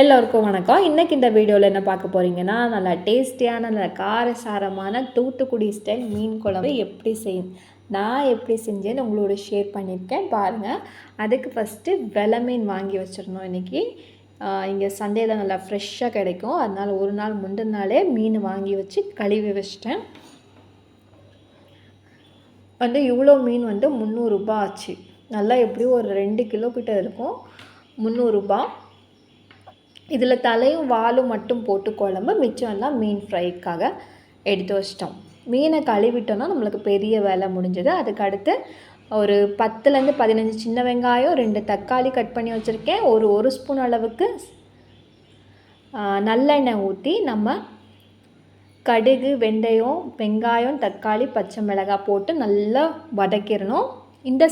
எல்லோருக்கும் வணக்கம். இன்றைக்கி இந்த வீடியோவில் என்ன பார்க்க போகிறீங்கன்னா நல்லா டேஸ்டியான நல்ல காரசாரமான தூத்துக்குடி ஸ்டைல் மீன் குழம்பு எப்படி செய் நான் எப்படி செஞ்சேன்னு உங்களோட ஷேர் பண்ணியிருக்கேன். பாருங்கள் அதுக்கு ஃபஸ்ட்டு வெலை மீன் வாங்கி வச்சிடணும் இன்றைக்கி இங்கே சந்தையில் நல்லா ஃப்ரெஷ்ஷாக கிடைக்கும். அதனால் ஒரு நாள் முந்தின நாளே மீன் வாங்கி வச்சு கழுவி வச்சிட்டேன். வந்து இவ்வளோ மீன் வந்து முந்நூறுரூபா ஆச்சு. நல்லா எப்படியும் ஒரு ரெண்டு கிலோ கிட்ட இருக்கும். முந்நூறுரூபா இதில் தலையும் வாலும் மட்டும் போட்டு குழம்பு மிச்சம் எல்லாம் மீன் ஃப்ரைக்காக எடுத்து வச்சிட்டோம். மீனை கழுவிட்டோன்னா நம்மளுக்கு பெரிய வேலை முடிஞ்சது. அதுக்கு அடுத்து ஒரு பத்துலேருந்து பதினஞ்சு சின்ன வெங்காயம் ரெண்டு தக்காளி கட் பண்ணி வச்சுருக்கேன். ஒரு ஒரு ஸ்பூன் அளவுக்கு நல்லெண்ணெய் ஊற்றி நம்ம கடுகு வெந்தயம் வெங்காயம் தக்காளி பச்சை மிளகாய் போட்டு நல்லா வதக்கிடணும். இந்த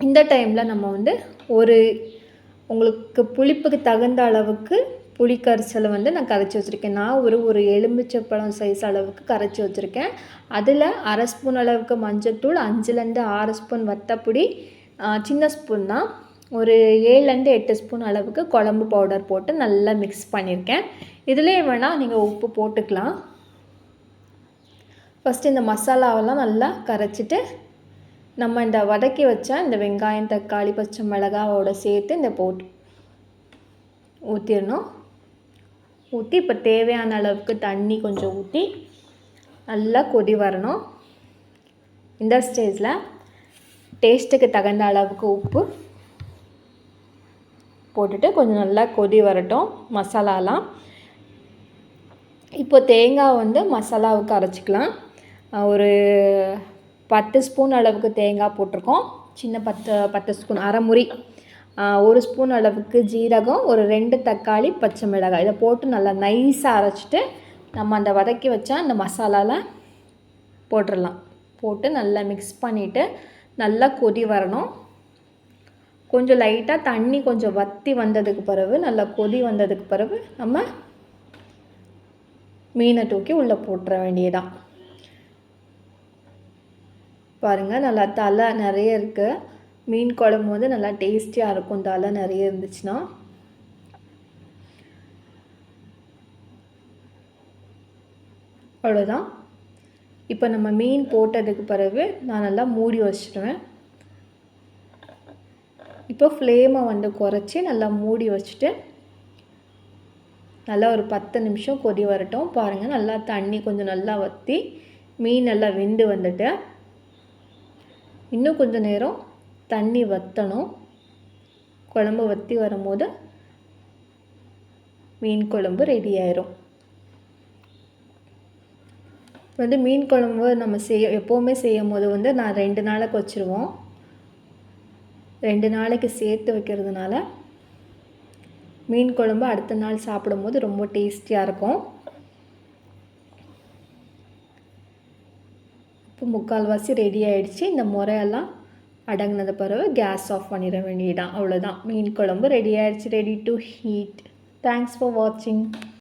இந்த டைமில் நம்ம வந்து ஒரு உங்களுக்கு புளிப்புக்கு தகுந்த அளவுக்கு புளி கரைசலை வந்து நான் கரைச்சி வச்சுருக்கேன். நான் ஒரு ஒரு எலுமிச்சப்பழம் சைஸ் அளவுக்கு கரைச்சி வச்சுருக்கேன். அதில் அரை ஸ்பூன் அளவுக்கு மஞ்சத்தூள் அஞ்சுலேருந்து ஆறு ஸ்பூன் வத்தப்பொடி சின்ன ஸ்பூன் தான். ஒரு ஏழுலேருந்து எட்டு ஸ்பூன் அளவுக்கு குழம்பு பவுடர் போட்டு நல்லா மிக்ஸ் பண்ணியிருக்கேன் இதுலேயே வேணால் நீங்கள் உப்பு போட்டுக்கலாம். ஃபஸ்ட்டு இந்த மசாலாவெல்லாம் நல்லா கரைச்சிட்டு நம்ம இந்த வதக்கி வச்ச இந்த வெங்காயம் தக்காளி பச்சை மிளகாவோட சேர்த்து இந்த போட்டு ஊற்றிடணும் ஊற்றி இப்போ தேவையான அளவுக்கு தண்ணி கொஞ்சம் ஊற்றி நல்லா கொதி வரணும். இந்த ஸ்டேஜில் டேஸ்ட்டுக்கு தகுந்த அளவுக்கு உப்பு போட்டுட்டு கொஞ்சம் நல்லா கொதி வரட்டும் மசாலாலாம். இப்போ தேங்காய் வந்து மசாலாவுக்கு அரைச்சிக்கலாம். ஒரு பத்து ஸ்பூன் அளவுக்கு தேங்காய் போட்டிருக்கோம். சின்ன பத்து பத்து ஸ்பூன் அரை முறி. ஒரு ஸ்பூன் அளவுக்கு ஜீரகம் ஒரு ரெண்டு தக்காளி பச்சை மிளகாய். இதை போட்டு நல்லா நைஸாக அரைச்சிட்டு நம்ம அந்த வதக்கி வச்சா அந்த மசாலாவில் போட்டுடலாம் போட்டு நல்லா மிக்ஸ் பண்ணிவிட்டு நல்லா கொதி வரணும். கொஞ்சம் லைட்டாக தண்ணி கொஞ்சம் வத்தி வந்ததுக்கு பிறகு நல்லா கொதி வந்ததுக்கு பிறகு நம்ம மீனை தூக்கி உள்ளே போட்டுற வேண்டியதான் பாருங்கள் நல்லா தலை நிறைய இருக்குது மீன் குழம்பு வந்து நல்லா டேஸ்டியாக இருக்கும். தலை நிறைய இருந்துச்சுன்னா. அவ்வளோதான் இப்போ நம்ம மீன் போட்டதுக்கு பிறகு நான் நல்லா மூடி வச்சுடுவேன் இப்போ ஃப்ளேமை வந்து குறைச்சி நல்லா மூடி வச்சுட்டு நல்லா ஒரு பத்து நிமிஷம் கொதி வரட்டும். பாருங்கள் நல்லா தண்ணி கொஞ்சம் நல்லா வற்றி மீன் நல்லா வெந்து வந்துட்டு இன்னும் கொஞ்சம் நேரம் தண்ணி வற்றணும் குழம்பு வற்றி வரும்போது மீன் குழம்பு ரெடி ஆயிரும். வந்து மீன் குழம்பு நம்ம செய்ய எப்போவுமே செய்யும் போது வந்து நான் ரெண்டு நாளைக்கு வச்சுருவோம். ரெண்டு நாளைக்கு சேர்த்து வைக்கிறதுனால மீன் குழம்பு அடுத்த நாள் சாப்பிடும்போது ரொம்ப டேஸ்டியாக இருக்கும். இப்போ முக்கால்வாசி ரெடி ஆகிடுச்சு இந்த முறையெல்லாம் அடங்கினது பிறகு கேஸ் ஆஃப் பண்ணிட வேண்டியதான் அவ்வளோதான் மீன் குழம்பு ரெடி ஆகிடுச்சு ready to heat thanks for வாட்சிங்